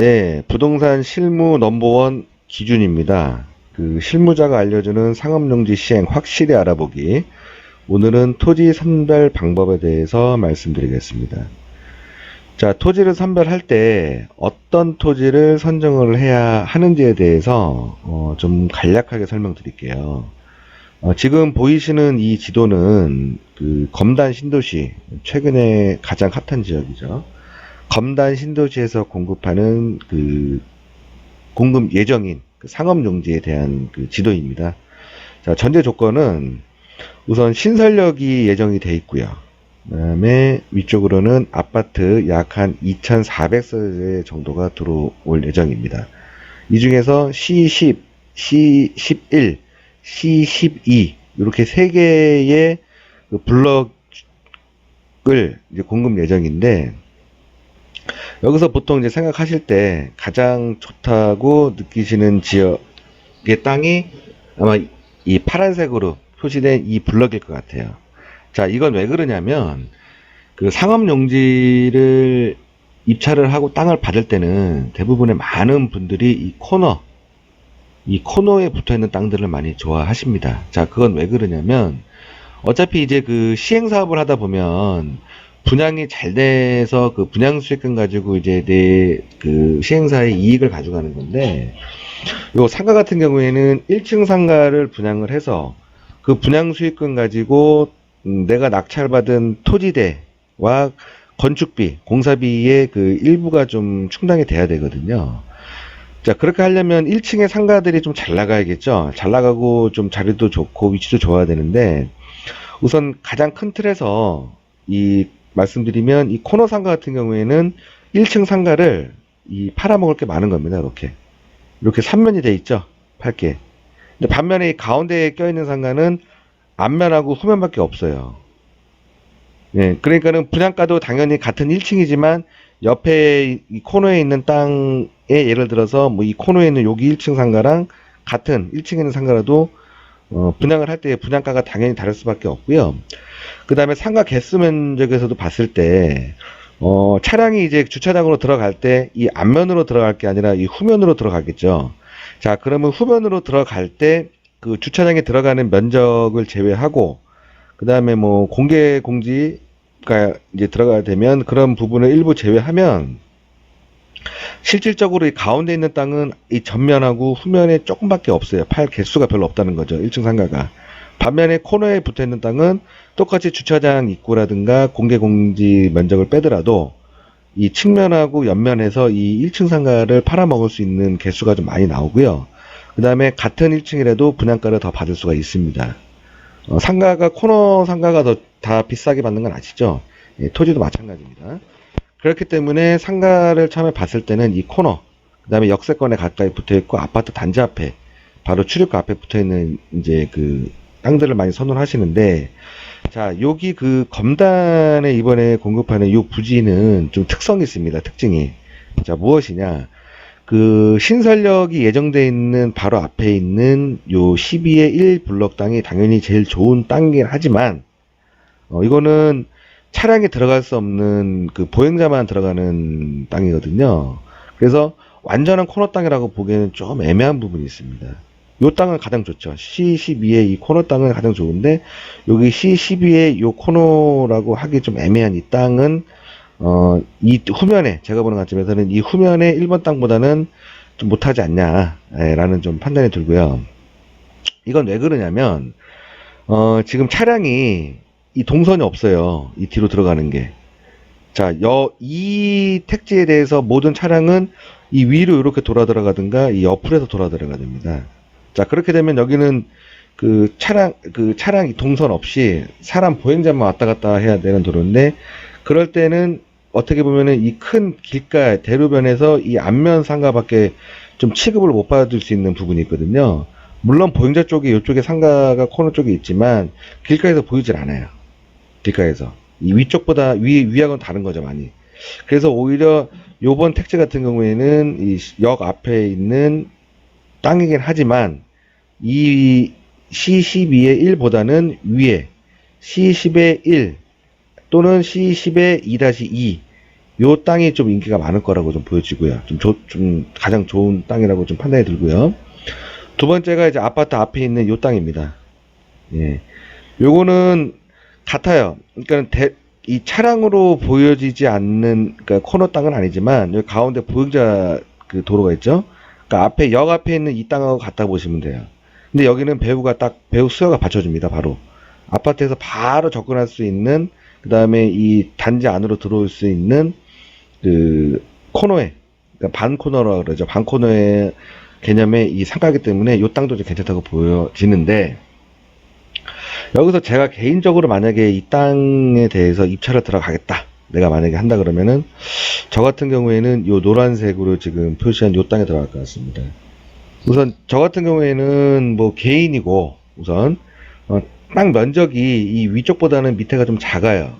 네, 부동산 실무 넘버원 기준입니다. 그 실무자가 알려주는 상업용지 시행 확실히 알아보기. 오늘은 토지 선별 방법에 대해서 말씀드리겠습니다. 자, 토지를 선별할 때 어떤 토지를 선정을 해야 하는지에 대해서 어, 좀 간략하게 설명드릴게요. 어, 지금 보이시는 이 지도는 그 검단 신도시 최근에 가장 핫한 지역이죠. 검단 신도시에서 공급하는 그 공급 예정인 그 상업 용지에 대한 그 지도입니다. 자, 전제 조건은 우선 신설력이 예정이 돼 있고요. 그다음에 위쪽으로는 아파트 약 한 2,400세대 정도가 들어올 예정입니다. 이 중에서 C10, C11, C12 이렇게 세 개의 그 블럭을 공급 예정인데 여기서 보통 이제 생각하실 때 가장 좋다고 느끼시는 지역의 땅이 아마 이 파란색으로 표시된 이 블럭일 것 같아요. 자, 이건 왜 그러냐면 그 상업 용지를 입찰을 하고 땅을 받을 때는 대부분의 많은 분들이 이 코너 이 코너에 붙어 있는 땅들을 많이 좋아하십니다. 자, 그건 왜 그러냐면 어차피 이제 그 시행 사업을 하다 보면 분양이 잘 돼서 그 분양 수익금 가지고 이제 내 그 시행사의 이익을 가져가는 건데 요 상가 같은 경우에는 1층 상가를 분양을 해서 그 분양 수익금 가지고 음, 내가 낙찰받은 토지대와 건축비, 공사비의 그 일부가 좀 충당이 돼야 되거든요. 자, 그렇게 하려면 1층의 상가들이 좀 잘 나가야겠죠. 잘 나가고 좀 자리도 좋고 위치도 좋아야 되는데 우선 가장 큰 틀에서 이 말씀드리면 이 코너 상가 같은 경우에는 1층 상가를 이 팔아먹을 게 많은 겁니다. 이렇게. 이렇게 3면이 돼 있죠. 팔게. 근데 반면에 이 가운데에 껴있는 상가는 앞면하고 후면밖에 없어요. 예, 그러니까는 분양가도 당연히 같은 1층이지만 옆에 이 코너에 있는 땅에 예를 들어서 뭐 이 코너에 있는 여기 1층 상가랑 같은 1층에 있는 상가라도 어, 분양을 할 때 분양가가 당연히 다를 수밖에 없고요. 그 다음에 상가 개수 면적에서도 봤을 때 어, 차량이 이제 주차장으로 들어갈 때 이 앞면으로 들어갈 게 아니라 이 후면으로 들어가겠죠. 자, 그러면 후면으로 들어갈 때 그 주차장에 들어가는 면적을 제외하고 그 다음에 뭐 공개 공지가 이제 들어가야 되면 그런 부분을 일부 제외하면 실질적으로 이 가운데 있는 땅은 이 전면하고 후면에 조금밖에 없어요. 팔 개수가 별로 없다는 거죠. 1층 상가가. 반면에 코너에 붙어 있는 땅은 똑같이 주차장 입구라든가 공개 공지 면적을 빼더라도 이 측면하고 옆면에서 이 1층 상가를 팔아먹을 수 있는 개수가 좀 많이 나오고요. 그 다음에 같은 1층이라도 분양가를 더 받을 수가 있습니다. 어, 상가가 코너 상가가 더 다 비싸게 받는 건 아시죠? 예, 토지도 마찬가지입니다. 그렇기 때문에 상가를 처음에 봤을 때는 이 코너, 그 다음에 역세권에 가까이 붙어 있고 아파트 단지 앞에 바로 출입구 앞에 붙어 있는 이제 그 땅들을 많이 선호하시는데 자 여기 그 검단에 이번에 공급하는 이 부지는 좀 특성이 있습니다. 특징이 자 무엇이냐 그 신설력이 예정돼 있는 바로 앞에 있는 요 12의 1 블럭 땅이 당연히 제일 좋은 땅이긴 하지만 어, 이거는 차량이 들어갈 수 없는 그 보행자만 들어가는 땅이거든요. 그래서 완전한 코너 땅이라고 보기에는 좀 애매한 부분이 있습니다. 요 땅은 가장 좋죠. C12의 이 코너 땅은 가장 좋은데 여기 C12의 요 코너라고 하기 좀 애매한 이 땅은 어, 이 후면에 제가 보는 관점에서는 이 후면의 1번 땅보다는 좀 못하지 않냐라는 좀 판단이 들고요. 이건 왜 그러냐면 어, 지금 차량이 이 동선이 없어요. 이 뒤로 들어가는 게. 자, 여, 이 택지에 대해서 모든 차량은 이 위로 이렇게 돌아 들어가든가 이 옆으로 해서 돌아 들어가야 됩니다. 자, 그렇게 되면 여기는 그 차량, 그 차량 이 동선 없이 사람 보행자만 왔다 갔다 해야 되는 도로인데 그럴 때는 어떻게 보면은 이 큰 길가 대로변에서 이 앞면 상가밖에 좀 취급을 못 받을 수 있는 부분이 있거든요. 물론 보행자 쪽에 이쪽에 상가가 코너 쪽에 있지만 길가에서 보이질 않아요. 길가에서 이 위쪽보다 위 위하고는 다른 거죠 많이. 그래서 오히려 요번 택지 같은 경우에는 이 역 앞에 있는 땅이긴 하지만 이 C12의 1보다는 위에 C10의 1 또는 C10의 2-2 요 땅이 좀 인기가 많을 거라고 좀 보여지고요. 좀, 조- 좀 가장 좋은 땅이라고 좀 판단이 들고요. 두 번째가 이제 아파트 앞에 있는 요 땅입니다. 예. 요거는 같아요. 그러니까 대- 이 차량으로 보여지지 않는 그러니까 코너 땅은 아니지만 여기 가운데 보행자 그 도로가 있죠. 그러니까 앞에 역 앞에 있는 이 땅하고 같다 보시면 돼요. 근데 여기는 배우가 딱 배우 수요가 받쳐줍니다. 바로 아파트에서 바로 접근할 수 있는 그 다음에 이 단지 안으로 들어올 수 있는 그 코너에 그러니까 반 코너라 그러죠. 반 코너의 개념의 이 상가기 때문에 이 땅도 좀 괜찮다고 보여지는데 여기서 제가 개인적으로 만약에 이 땅에 대해서 입찰을 들어가겠다. 내가 만약에 한다 그러면은 저 같은 경우에는 요 노란색으로 지금 표시한 요 땅에 들어갈 것 같습니다. 우선 저 같은 경우에는 뭐 개인이고 우선 어, 땅 면적이 이 위쪽보다는 밑에가 좀 작아요.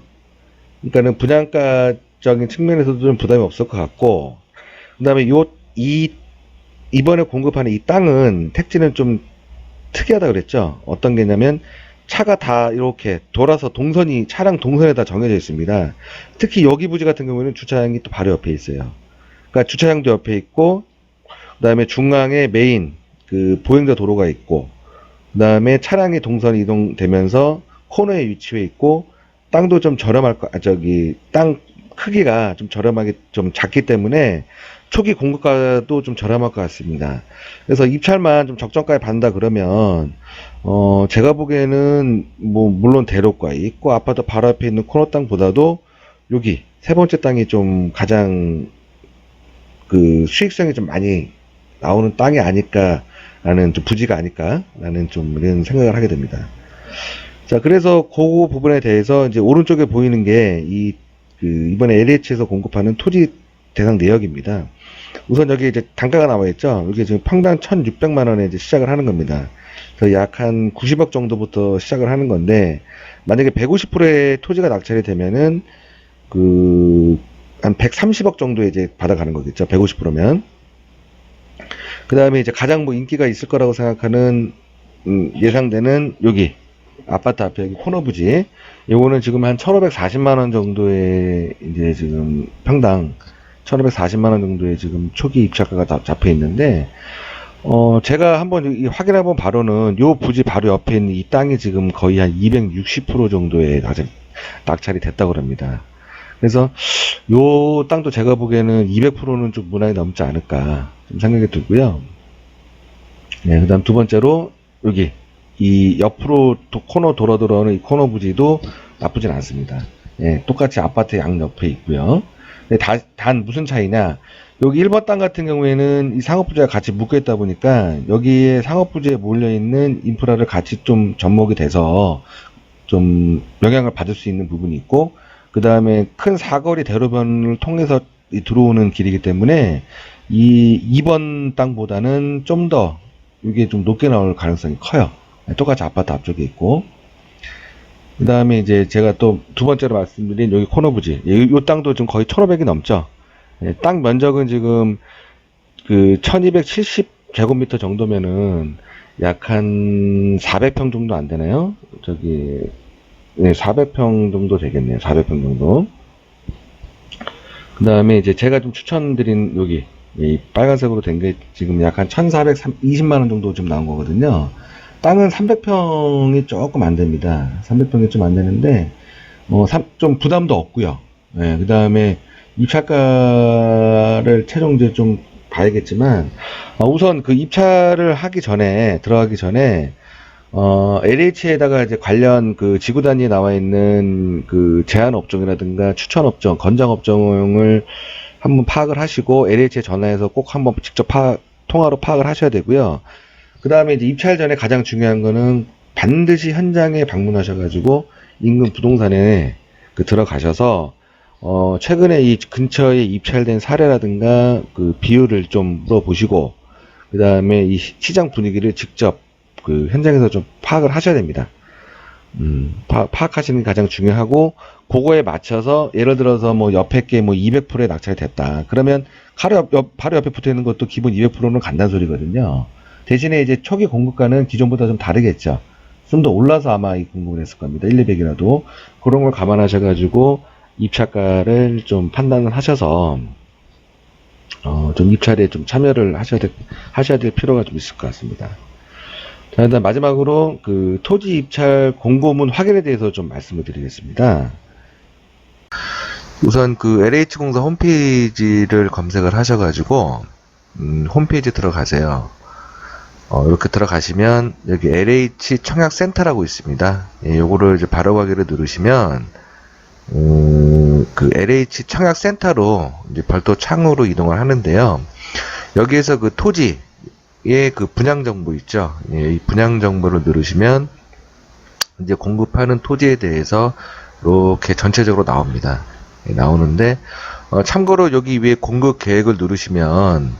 그러니까는 분양가적인 측면에서도 좀 부담이 없을 것 같고 그다음에 요 이 이번에 공급하는 이 땅은 택지는 좀 특이하다 그랬죠. 어떤 게냐면 차가 다 이렇게 돌아서 동선이 차량 동선에 다 정해져 있습니다. 특히 여기 부지 같은 경우에는 주차장이 또 바로 옆에 있어요. 그러니까 주차장도 옆에 있고 그다음에 중앙에 메인 그 보행자 도로가 있고 그다음에 차량이 동선 이동되면서 코너에 위치해 있고 땅도 좀 저렴할 거 아, 저기 땅 크기가 좀 저렴하게 좀 작기 때문에 초기 공급가도 좀 저렴할 것 같습니다. 그래서 입찰만 좀 적정가에 받는다 그러면 어 제가 보기에는 뭐 물론 대로가 있고 아파트 바로 앞에 있는 코너 땅보다도 여기 세 번째 땅이 좀 가장 그 수익성이 좀 많이 나오는 땅이 아닐까라는 좀 부지가 아닐까라는 좀 이런 생각을 하게 됩니다. 자 그래서 그 부분에 대해서 이제 오른쪽에 보이는 게 이 그 이번에 LH에서 공급하는 토지 대상 내역입니다. 우선 여기 이제 단가가 나와 있죠. 여기 지금 평당 1,600만 원에 이제 시작을 하는 겁니다. 그래서 약 한 90억 정도부터 시작을 하는 건데 만약에 150%의 토지가 낙찰이 되면은 그 한 130억 정도에 이제 받아가는 거겠죠. 150%면. 그 다음에 이제 가장 뭐 인기가 있을 거라고 생각하는 음, 예상되는 여기 아파트 앞에 여기 코너 부지. 요거는 지금 한 1,540만 원 정도의 이제 지금 평당 1,540만 원 정도의 지금 초기 입찰가가 다 잡혀 있는데 어 제가 한번 이 확인해 본 바로는 요 부지 바로 옆에 있는 이 땅이 지금 거의 한 260% 정도의 낙찰, 낙찰이 됐다고 합니다. 그래서 요 땅도 제가 보기에는 200%는 좀 무난히 넘지 않을까 좀 생각이 들고요. 네, 그다음 두 번째로 여기 이 옆으로 도- 코너 돌아 들어오는 이 코너 부지도 나쁘진 않습니다. 예, 똑같이 아파트 양 옆에 있고요. 다- 단 무슨 차이냐? 여기 1번 땅 같은 경우에는 이 상업부지가 같이 묶여 있다 보니까 여기에 상업부지에 몰려 있는 인프라를 같이 좀 접목이 돼서 좀 영향을 받을 수 있는 부분이 있고 그 다음에 큰 사거리 대로변을 통해서 이 들어오는 길이기 때문에 이 2번 땅보다는 좀 더 이게 좀 높게 나올 가능성이 커요. 똑같이 아파트 앞쪽에 있고 그 다음에 이제 제가 또 두 번째로 말씀드린 여기 코너 부지 이, 이 땅도 지금 거의 1500이 넘죠. 예, 땅 면적은 지금 그 1270 제곱미터 정도면은 약 한 400평 정도 안 되나요? 저기 네, 400평 정도 되겠네요. 400평 정도. 그 다음에 이제 제가 좀 추천드린 여기 이 빨간색으로 된 게 지금 약 한 1420만 원 정도 좀 나온 거거든요. 땅은 300평이 조금 안 됩니다. 300평이 좀 안 되는데 어, 삼- 좀 부담도 없고요. 예, 그 다음에 입찰가를 최종 이제 좀 봐야겠지만 어, 우선 그 입찰을 하기 전에 들어가기 전에 어, LH에다가 이제 관련 그 지구 단위에 나와 있는 그 제한 업종이라든가 추천 업종, 건장 업종을 한번 파악을 하시고 LH에 전화해서 꼭 한번 직접 파, 통화로 파악을 하셔야 되고요. 그 다음에 이제 입찰 전에 가장 중요한 거는 반드시 현장에 방문하셔가지고 인근 부동산에 그 들어가셔서 어, 최근에 이 근처에 입찰된 사례라든가 그 비율을 좀 물어보시고 그 다음에 이 시- 시장 분위기를 직접 그 현장에서 좀 파악을 하셔야 됩니다. 음, 파, 파악하시는 게 가장 중요하고 그거에 맞춰서 예를 들어서 뭐 옆에 게 뭐 200%에 낙찰이 됐다. 그러면 바로 옆, 옆- 바로 옆에 붙어 있는 것도 기본 200%는 간다는 소리거든요. 대신에 이제 초기 공급가는 기존보다 좀 다르겠죠. 좀 더 올라서 아마 이 공급을 했을 겁니다. 1, 200이라도. 그런 걸 감안하셔가지고 입찰가를 좀 판단을 하셔서 어, 좀 입찰에 좀 참여를 하셔야 될, 하셔야 될 필요가 좀 있을 것 같습니다. 자, 일단 마지막으로 그 토지 입찰 공고문 확인에 대해서 좀 말씀을 드리겠습니다. 우선 그 LH공사 홈페이지를 검색을 하셔가지고 음, 홈페이지 들어가세요. 어, 이렇게 들어가시면 여기 LH 청약 센터라고 있습니다. 예, 요거를 이제 바로 가기를 누르시면 음, 그 LH 청약 센터로 이제 별도 창으로 이동을 하는데요. 여기에서 그 토지의 그 분양 정보 있죠. 예, 이 분양 정보를 누르시면 이제 공급하는 토지에 대해서 이렇게 전체적으로 나옵니다. 예, 나오는데 어, 참고로 여기 위에 공급 계획을 누르시면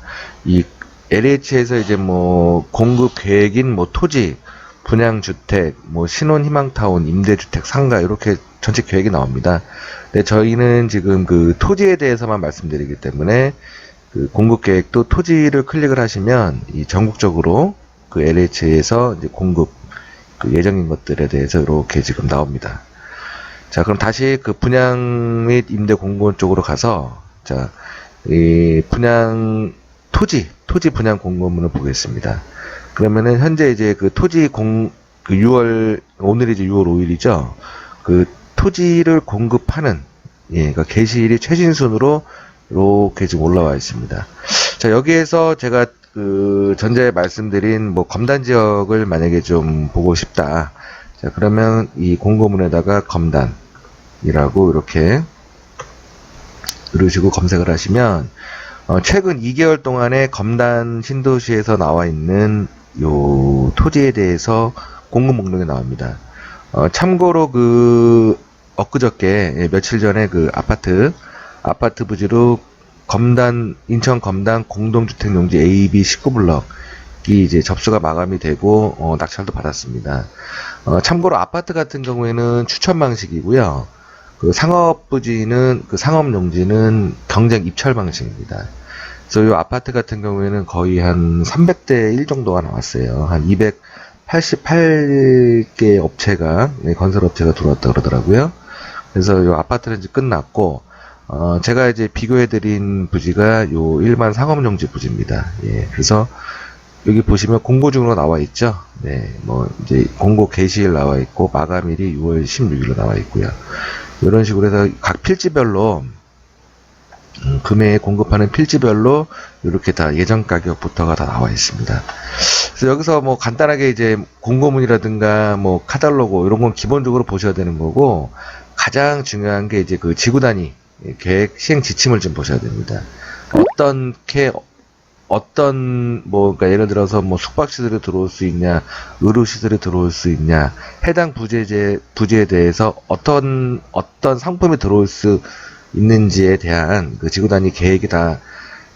이 LH에서 이제 뭐 공급 계획인 뭐 토지, 분양 주택, 뭐 신혼 희망타운, 임대주택, 상가 이렇게 전체 계획이 나옵니다. 근데 저희는 지금 그 토지에 대해서만 말씀드리기 때문에 그 공급 계획도 토지를 클릭을 하시면 이 전국적으로 그 LH에서 이제 공급 그 예정인 것들에 대해서 이렇게 지금 나옵니다. 자, 그럼 다시 그 분양 및 임대 공고원 쪽으로 가서 자, 이 분양 토지, 토지 분양 공고문을 보겠습니다. 그러면은 현재 이제 그 토지 공, 그 6월, 오늘이 이제 6월 5일이죠. 그 토지를 공급하는, 예, 그 게시일이 최신순으로 이렇게 지금 올라와 있습니다. 자, 여기에서 제가 그 전에 말씀드린 뭐 검단 지역을 만약에 좀 보고 싶다. 자, 그러면 이 공고문에다가 검단이라고 이렇게 누르시고 검색을 하시면 어, 최근 2개월 동안에 검단 신도시에서 나와 있는 요 토지에 대해서 공급 목록이 나옵니다. 어, 참고로 그 엊그저께 예, 며칠 전에 그 아파트 아파트 부지로 검단 인천 검단 공동주택 용지 AB 19블럭 이 이제 접수가 마감이 되고 어, 낙찰도 받았습니다. 어, 참고로 아파트 같은 경우에는 추천 방식이고요. 그 상업 부지는 그 상업 용지는 경쟁 입찰 방식입니다. 그래서 이 아파트 같은 경우에는 거의 한 300대 1 정도가 나왔어요. 한 288개 업체가 네, 건설 업체가 들어왔다 그러더라고요. 그래서 이 아파트는 이제 끝났고 어, 제가 이제 비교해드린 부지가 요 일반 상업용지 부지입니다. 예, 그래서 여기 보시면 공고 중으로 나와 있죠. 네, 뭐 이제 공고 개시일 나와 있고 마감일이 6월 16일로 나와 있고요. 이런 식으로 해서 각 필지별로 음, 금액 공급하는 필지별로 이렇게 다 예정 가격부터가 다 나와 있습니다. 그래서 여기서 뭐 간단하게 이제 공고문이라든가 뭐 카탈로그 이런 건 기본적으로 보셔야 되는 거고 가장 중요한 게 이제 그 지구 단위 계획 시행 지침을 좀 보셔야 됩니다. 어떻게 어떤 뭐 그러니까 예를 들어서 뭐 숙박 시설이 들어올 수 있냐, 의료 시설이 들어올 수 있냐, 해당 부재제 부지에 대해서 어떤 어떤 상품이 들어올 수 있는지에 대한 그 지구 단위 계획이 다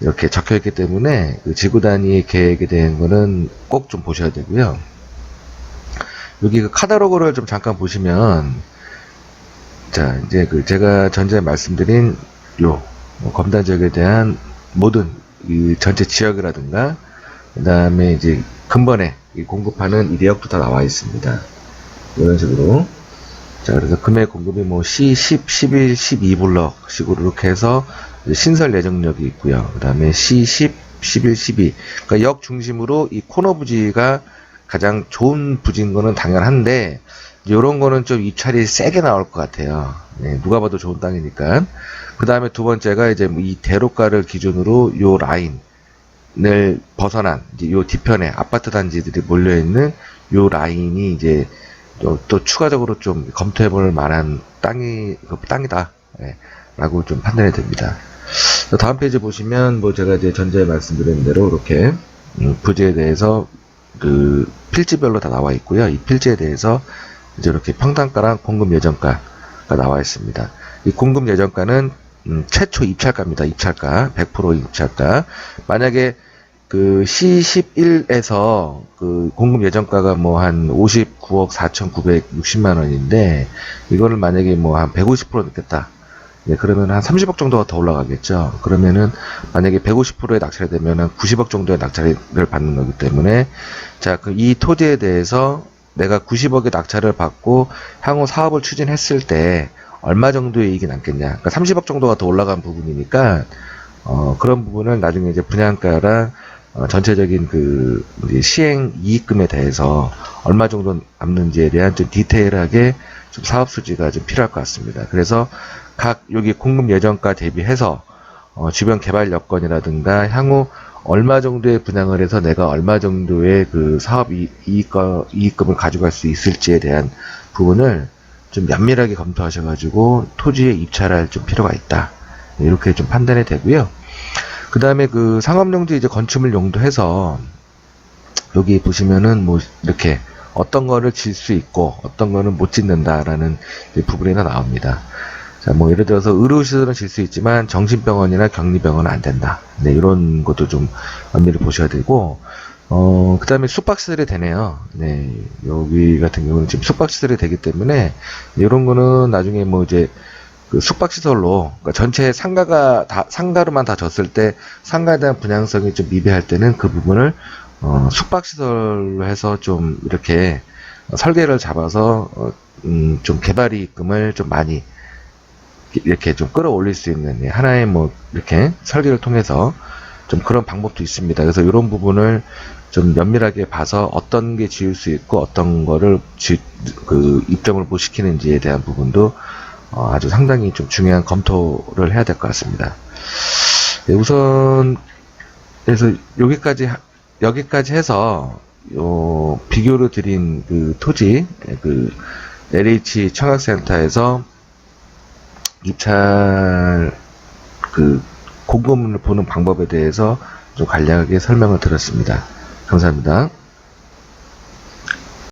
이렇게 적혀 있기 때문에 그 지구 단위 계획에 대한 거는 꼭 좀 보셔야 되고요. 여기 그 카탈로그를 좀 잠깐 보시면 자 이제 그 제가 전에 말씀드린 요뭐 검단 지역에 대한 모든 이 전체 지역이라든가 그 다음에 이제 근본에 이 공급하는 이 내역도 다 나와 있습니다. 이런 식으로 자, 그래서 금액 공급이 뭐 C10, 11, 12 블럭 식으로 이렇게 해서 신설 예정력이 있고요. 그 다음에 C10, 11, 12. 그러니까 역 중심으로 이 코너 부지가 가장 좋은 부지인 거는 당연한데, 이런 거는 좀 입찰이 세게 나올 것 같아요. 네, 누가 봐도 좋은 땅이니까. 그 다음에 두 번째가 이제 뭐이 대로가를 기준으로 요 라인을 벗어난 이제 요 뒤편에 아파트 단지들이 몰려 있는 요 라인이 이제 또, 또 추가적으로 좀 검토해 볼 만한 땅이, 그 땅이다. 예, 라고 좀 판단이 됩니다. 자, 다음 페이지 보시면, 뭐 제가 이제 전에 말씀드린 대로 이렇게, 음, 부지에 대해서 그 필지별로 다 나와 있고요. 이 필지에 대해서 이제 이렇게 평당가랑 공급 예정가가 나와 있습니다. 이 공급 예정가는 음, 최초 입찰가입니다. 입찰가. 100% 입찰가. 만약에 그 C11에서 그 공급 예정가가 뭐 한 59억 4,960만 원인데 이거를 만약에 뭐 한 150% 넣겠다. 예, 그러면 한 30억 정도가 더 올라가겠죠. 그러면은 만약에 150%에 낙찰이 되면 한 90억 정도의 낙찰을 받는 거기 때문에 자, 그 이 토지에 대해서 내가 90억의 낙찰을 받고 향후 사업을 추진했을 때 얼마 정도의 이익이 남겠냐. 그러니까 30억 정도가 더 올라간 부분이니까 어, 그런 부분을 나중에 이제 분양가랑 어, 전체적인 그 시행 이익금에 대해서 얼마 정도 남는지에 대한 좀 디테일하게 좀 사업 수지가 좀 필요할 것 같습니다. 그래서 각 여기 공급 예정가 대비해서 어, 주변 개발 여건이라든가 향후 얼마 정도의 분양을 해서 내가 얼마 정도의 그 사업 이- 이익과, 이익금을 가져갈 수 있을지에 대한 부분을 좀 면밀하게 검토하셔가지고 토지에 입찰할 좀 필요가 있다. 네, 이렇게 좀 판단이 되고요. 그 다음에 그 상업용지 이제 건축물 용도해서 여기 보시면은 뭐 이렇게 어떤 거를 질 수 있고 어떤 거는 못 짓는다라는 부분이 나옵니다. 자, 뭐 예를 들어서 의료시설은 질 수 있지만 정신병원이나 격리병원은 안 된다. 네, 이런 것도 좀 면밀히 보셔야 되고 어, 그 다음에 숙박시설이 되네요. 네, 여기 같은 경우는 지금 숙박시설이 되기 때문에 이런 거는 나중에 뭐 이제 그 숙박시설로 그러니까 전체 상가가 다 상가로만 다 졌을 때 상가에 대한 분양성이 좀 미비할 때는 그 부분을 어, 숙박시설로 해서 좀 이렇게 설계를 잡아서 어, 음, 좀 개발이익금을 좀 많이 이렇게 좀 끌어올릴 수 있는 예, 하나의 뭐 이렇게 설계를 통해서 좀 그런 방법도 있습니다. 그래서 이런 부분을 좀 면밀하게 봐서 어떤 게 지을 수 있고 어떤 거를 지, 그 입점을 못 시키는지에 대한 부분도 어, 아주 상당히 좀 중요한 검토를 해야 될 것 같습니다. 네, 우선 그래서 여기까지 하- 여기까지 해서 요 비교로 드린 그 토지 예, 그 LH 청학센터에서 입찰 그 공고문을 보는 방법에 대해서 좀 간략하게 설명을 드렸습니다. 감사합니다.